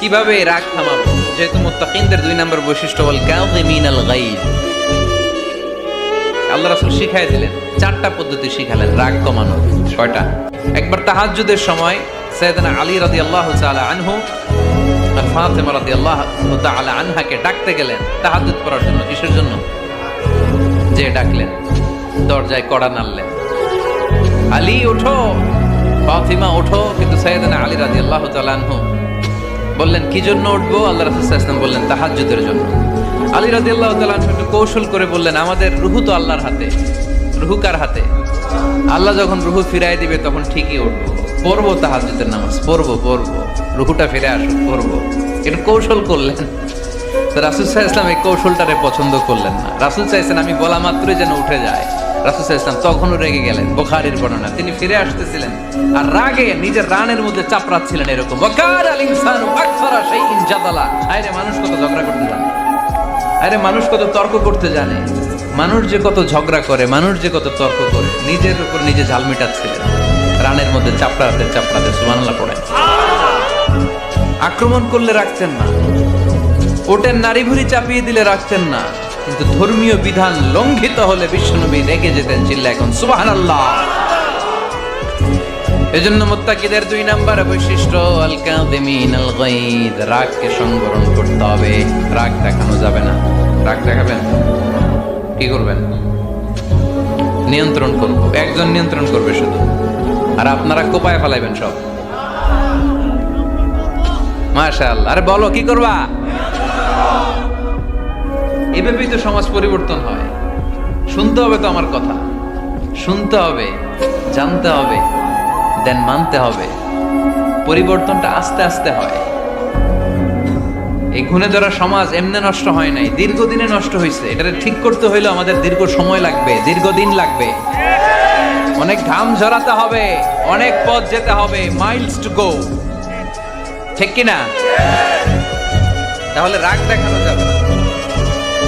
কীভাবে রাগ থামাবো? যেহেতু মুত্তাকিনদের দুই নম্বর বৈশিষ্ট্য বল কাযিমিন আল গাইব আল্লাহ রাসূল শিখাই দিলেন, চারটা পদ্ধতি শিখালেন রাগ কমানো। ছয়টা। একবার তাহাজ্জুদের সময় সৈয়দনা আলী রাদিয়াল্লাহু তাআলা আনহু আর ফাতেমা রাদিয়াল্লাহু তাআলা আনহাকে ডাকতে গেলেন তাহাজ্জুদ পড়ার জন্য। কিসের জন্য? যে ডাকলেন, দরজায় কড়া নাড়লেন। আলী, ওঠো। ফাতিমা, ওঠো। কিন্তু সৈয়দনা আলী রাদিয়াল্লাহু তাআলা আনহু বললেন, কি জন্য উঠবো? আল্লাহ রাসূল সাল্লাল্লাহু আলাইহি ওয়াসাল্লাম বললেন, তাহাজ্জুদের জন্য। আলী রাদিয়াল্লাহু তাআলা আনহু একটু কৌশল করে বললেন, আমাদের রুহু তো আল্লাহর হাতে। রুহু কার হাতে? আল্লাহ যখন রুহু ফিরাই দিবে, তখন ঠিকই উঠবো। পড়ব তাহাজ্জুদের নামাজ। পড়ব পড়ব। রুহুটা ফিরে আসুক, পড়ব। একটু কৌশল করলেন। তো রাসুল সাহা ইসলাম এই কৌশলটারে পছন্দ করলেন না। রাসুল চাইছেন, আমি বলা মাত্রই যেন উঠে যায়। ইসলাম তখনও রেগে গেলেন, বোখারির বর্ণনা। তিনি ফিরে আসতেছিলেন আর রাগে নিজের রানের মধ্যে চাপড়াচ্ছিলেন এরকম ওয়াকার আল ইনসানু আকসারা শাইইন জাদালা। আরে, মানুষ কত ঝগড়া করতে জানে। আরে, মানুষ কত তর্ক করতে জানে। মানুষ যে কত ঝগড়া করে, মানুষ যে কত তর্ক করে, নিজের উপর নিজে ঝাল মিটাচ্ছিলেন রানের মধ্যে চাপড়াতে চাপড়াতে সুবহানাল্লাহ পড়েন আক্রমণ করলে রাখতেন না। ওটের নারী ভুড়ি চাপিয়ে দিলে রাখতেন না। কিন্তু ধর্মীয় বিধান লঙ্ঘিত হলে বিশ্বনবী রেগে যেতেন চিল্লা এখন সুবাহান আল্লাহ এজন্য মোত্তাকিদের দুই নাম্বার বৈশিষ্ট্য আল গাইদ রাগকে সংবরণ করতে হবে। রাগ দেখানো যাবে না। রাগ দেখাবেন? কি করবেন? নিয়ন্ত্রণ করব। একজন নিয়ন্ত্রণ করবে শুধু। আর আপনারা কোপায় ফেলাইবেন সব। মাশাআল্লাহ। আরে বলো, কি করবা? এভাবেই তো সমাজ পরিবর্তন হয়। শুনতে হবে তো আমার কথা। শুনতে হবে, জানতে হবে দেন মানতে হবে। পরিবর্তনটা আস্তে আস্তে হয়। এই ঘুণে ধরা সমাজ এমনি নষ্ট হয় নাই। দীর্ঘদিনে নষ্ট হয়েছে এটা ঠিক করতে হইলে আমাদের দীর্ঘ সময় লাগবে, দীর্ঘদিন লাগবে। অনেক ঘাম ঝরাতে হবে, অনেক পথ যেতে হবে মাইলস টু গো ঠিক কিনা? তাহলে রাগ দেখানো যাবে।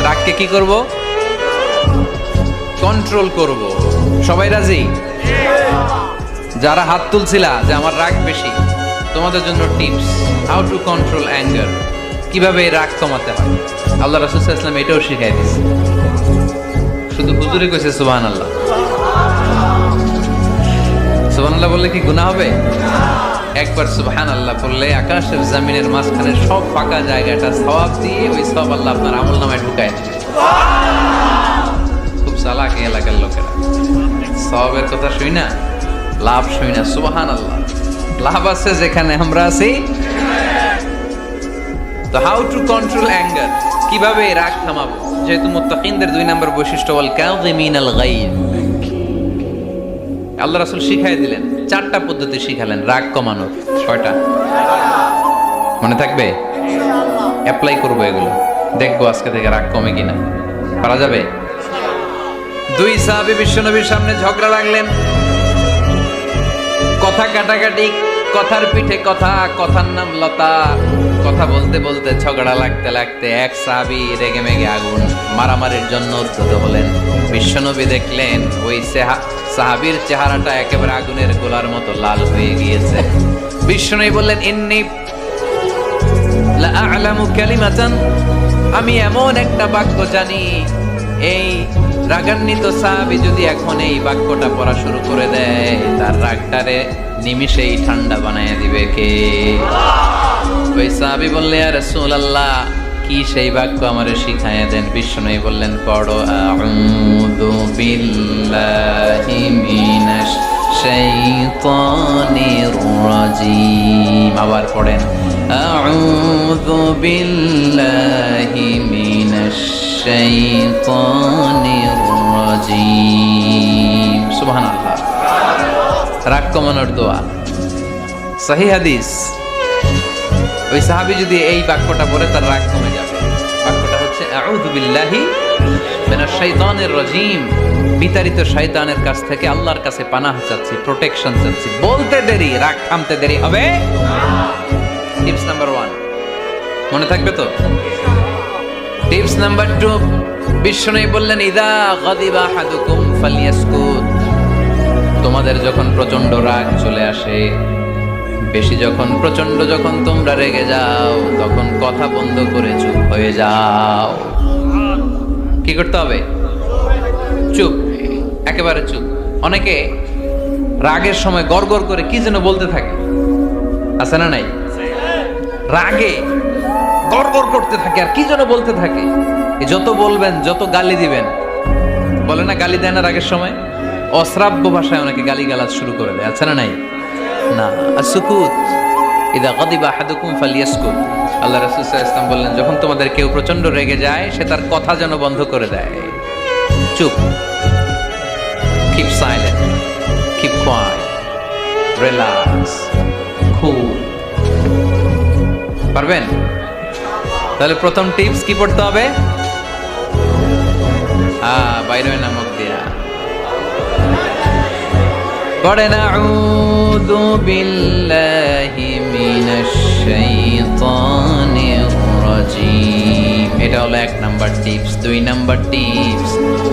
রাগকে কি করব? কন্ট্রোল করব। সবাই রাজি? যারা হাত তুলছিলা যে আমার রাগ বেশি, তোমাদের জন্য tips how to control anger কীভাবে রাগ কমাতে হয়। আল্লাহ রাসুল ইসলাম এটাও শিখাই দিচ্ছে শুধু হুজুরে কইছে সুবহান আল্লাহ সুবহান আল্লাহ বললে কি গুনাহ হবে? একবার সুবহান আল্লাহ বললে আকাশের জামিনের মাঝখানে সব ফাঁকা জায়গাটা সওয়াব দিয়ে ওই সব আল্লাহ আপনার আমল নামায় ঢুকায় খুব চালাক এলাকার লোকেরা। সবের কথা শুই না, লাভ শুই না সুবহান আল্লাহ লাভ আছে যেখানে আমরা আছি। তো হাউ টু কন্ট্রোল অ্যাঙ্গার কীভাবে রাগ থামাবো? যেহেতু মুত্তাকিনদের দুই নম্বর বৈশিষ্ট্য বল কাযিমিন আল গাইব আল্লাহ রাসূল শিখাই দিলেন চারটা পদ্ধতি শিখালেন রাগ কমানোর ছয়টা। মনে থাকবে? অ্যাপ্লাই করব এগুলো। দেখব আজকে থেকে রাগ কমে কিনা। পারা যাবে? দুই সাহাবি বিশ্বনবীর সামনে ঝগড়া লাগলেন। কথা কাটাকাটি কথার পিঠে কথা, কথার নাম লতা। কথা বলতে বলতে ঝগড়া লাগতে লাগতে এক সাহাবি রেগে মেগে আগুন। মারামারির জন্য উদ্ধত হলেন। বিশ্বনবী দেখলেন, ওই সেহা- সাহাবীর চেহারাটা একেবারে আগুনের গোলার মতো লাল হয়ে গিয়েছে। বিশ্বনবী বললেন, ইন্নি আমি এমন একটা বাক্য জানি, এই রাগান্বিত সাহাবি যদি এখন এই বাক্যটা পড়া শুরু করে দেয়, তার রাগটারে নিমিষেই ঠান্ডা বানায় দিবে কে? ওই সাহাবি বললে আর রাসূলুল্লাহ, কি সেই বাক্য আমার শিখাইয়া দেন? বিষ্ণু বললেন, পড়ো আবার পড়েন, আউযু বিল্লাহি মিনাশ শাইতানির রাজিম সুবহানাল্লাহ রাগ কমানোর দোয়া সহি হাদিস ওই সাহাবী যদি এই বাক্যটা বলে তার রাগ কমে যাবে। বাক্যটা হচ্ছে, আউযু বিল্লাহি মিনাশ বিতাড়িত শয়তানের কাছ থেকে আল্লাহর কাছে পানাহ চাচ্ছি প্রোটেকশন চাচ্ছি। বলতে দেরি, রাগ থামতে দেরি হবে। টিপস নাম্বার ওয়ান মনে থাকবে তো? টিপস নাম্বার টু বিষ্ণু বললেন, ইদা গাদিবা হাদুকুম ফালিয়াসকুত তোমাদের যখন প্রচণ্ড রাগ চলে আসে, বেশি যখন প্রচণ্ড যখন তোমরা রেগে যাও, তখন কথা বন্ধ করে চুপ হয়ে যাও। কি করতে হবে? চুপ, একেবারে চুপ। অনেকে রাগের সময় গড় করে কি যেন বলতে থাকে। আছে না নাই? রাগে গড়গড় করতে থাকে আর কি যেন বলতে থাকে। যত বলবেন, যত গালি দিবেন, বলে না গালি দেয় না রাগের সময়? অশ্রাব্য ভাষায় অনেকে গালি গালাজ শুরু করে দেয়, আছে না নাই? না। আর সুকুত, ইদা গদিবা হাদুকুম ফালিয়াসকুত। আল্লাহ রাসূল সাল্লাল্লাহু আলাইহি ওয়াসাল্লাম বললেন, যখন তোমাদের কেউ প্রচণ্ড রেগে যায়, সে তার কথা যেন বন্ধ করে দেয়। চুপ। Keep silent keep quiet relax cool পারবেন? তাহলে প্রথম টিপস কি পড়তে হবে? হ্যাঁ বাইরে নামক দিয়া। পড়েন আউযু বিল্লাহি মিনাশ শাইতানির রাজিম। এটা হলো এক নাম্বার টিপস। দুই নাম্বার টিপস,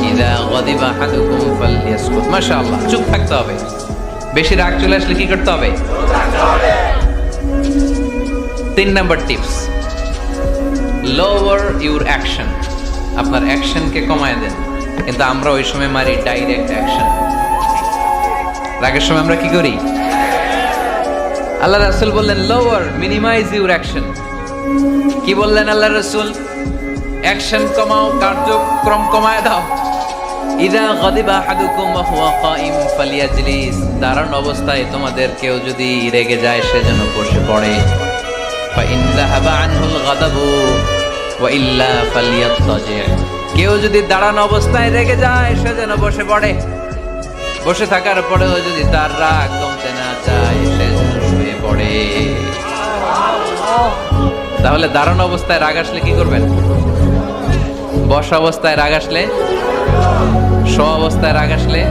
ইদা গদিবা আহাদুকুম ফালইয়াসকুত। মাশাআল্লাহ, চুপ থাকতে হবে। বেশি রাগ চলে আসলে কি করতে হবে? তিন number tips lower your action আপনার অ্যাকশনকে কমায় দেন কিন্তু আমরা ওই সময় মারি ডাইরেক্ট অ্যাকশন রাগের সময় আমরা কি করি আল্লাহ রাসূল বললেন লোয়ার মিনিমাইজ ইউর অ্যাকশন কি বললেন আল্লাহ রাসূল অ্যাকশন কমাও কার্যক্রম কমায় দাও ইদা গদিবা আহাদুকুম ওয়া হুয়া কাইম ফালিয়াজলিস দাঁড়ানো অবস্থায় তোমাদের কেউ যদি রেগে যায় সে যেন বসে পড়ে فإن ذهب عنه الغضب ইল্লা কেউ যদি দাঁড়ানো অবস্থায় রেগে যায়, সে যেন বসে পড়ে। বসে থাকার পরেও যদি তার রাগ কমতে না চায়, সে যেন শুয়ে পড়ে। তাহলে দাঁড়ানো অবস্থায় রাগ আসলে কি করবেন? বসা অবস্থায় রাগ আসলে? স্ব অবস্থায় রাগ আসলে?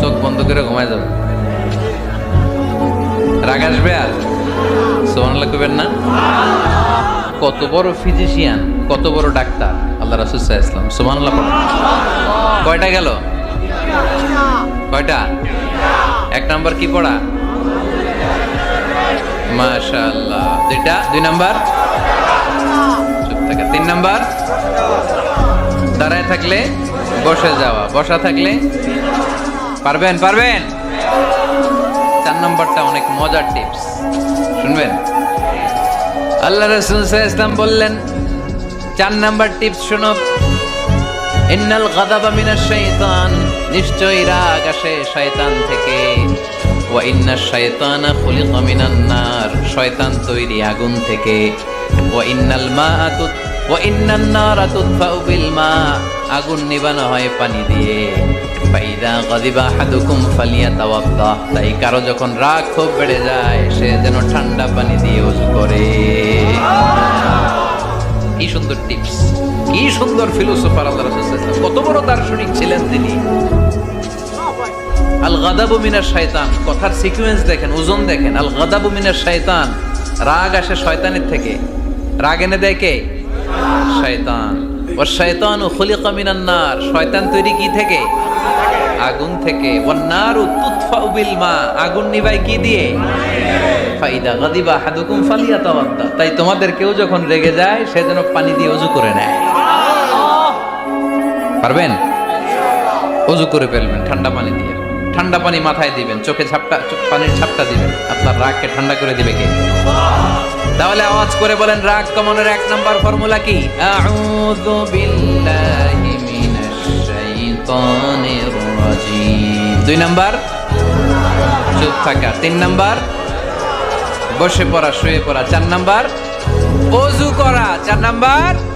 চোখ বন্ধ করে ঘুমায় যাবে। রাগ আসবে আর? সোমানাল্লাহ লাগবেন না? কত বড় ফিজিশিয়ান কত বড় ডাক্তার? আল্লাহ রাসুল ইসলাম সোহানাল্লাহ পড়েন। কয়টা গেল? কয়টা? এক নাম্বার কি পড়া? মাশাআল্লাহ। দুইটা? দুই নাম্বার? চুপ তিন নাম্বার? দাঁড়ায় থাকলে বসে যাওয়া। বসা থাকলে? পারবেন পারবেন? চার নম্বরটা অনেক মজার টিপস শুনবেন? আল্লাহ রসুল ইসলাম বললেন, চার নাম্বার টিপস শুনো। ইন্নাল গাদাবা মিনাশ শাইতান, নিশ্চয়ই রাগ আসে শয়তান থেকে। ওয়া ইন্না শাইতানা খুলিকা মিনান নার, শয়তান তৈরি আগুন থেকে। ওয়া ইন্নাল মাআ তুত, ওয়া ইন্নান নারা তুতফাউ বিল মা, আগুন নিবানো হয় পানি দিয়ে। ফাইদা গাদিবা আহাদুকুম ফালিয়াতাওয়াদ্দাহ তাই কারও যখন রাগ খুব বেড়ে যায়, সে যেন ঠান্ডা পানি দিয়ে ওযু করে। কি সুন্দর টিপস, কি সুন্দর ফিলোসোফার আল্লাহ রাসূল কত বড় দার্শনিক ছিলেন তিনি। আল গাদাবু মিনার শয়তান কথার সিকোয়েন্স দেখেন, ওজন দেখেন। আল গাদাবু মিনার শয়তান রাগ আসে শয়তানের থেকে। রাগ এনে দেয় কে? শয়তান। ও শয়তান খুলিকা মিনান নার শয়তান তৈরি কি থেকে? আগুন থেকে আগুন নিভাই কি দিয়ে? তাই তোমাদের কেউ যখন রেগে যায়, সে যেন পানি দিয়ে অজু করে নেয়। পারবেন? করে ফেলবেন, ঠান্ডা পানি দিয়ে। ঠান্ডা পানি মাথায় দিবেন, চোখে ঝাপটা পানির ঝাপটা দিবেন। আপনার রাগকে ঠান্ডা করে দিবে কে? তাহলে আওয়াজ করে বলেন, রাগ কমানোর এক নাম্বার ফর্মুলা কি? দুই নাম্বার, চুপ থাকা। তিন নাম্বার, বসে পড়া, শুয়ে পড়া। চার নাম্বার, অজু করা। চার নাম্বার